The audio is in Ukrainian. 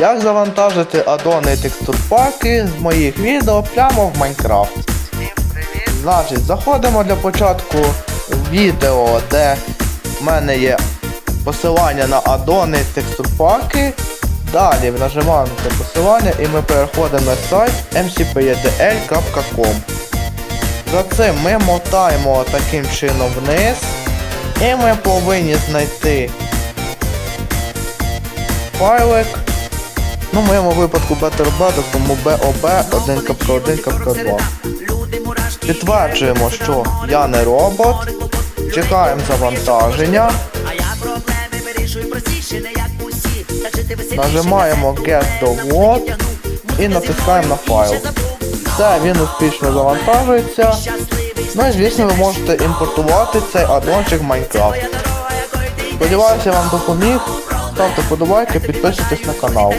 Як завантажити адони текстурпаки з моїх відео прямо в Майнкрафт. Значить, заходимо для початку в відео, де в мене є посилання на адони текстурпаки. Далі нажимаємо це посилання і ми переходимо на сайт mcpedl.com. За цим ми мотаємо таким чином вниз. І ми повинні знайти файлик. Ну, в моєму випадку BetterB, тому BOB 1.1.2. Підтверджуємо, що я не робот. Чекаємо завантаження. Нажимаємо Get Download і натискаємо на файл. Все, він успішно завантажується. Ну і звісно ви можете імпортувати цей аддончик в Майнкрафт. Сподіваюся, вам допоміг. Ставте подобайки, підписуйтесь на канал.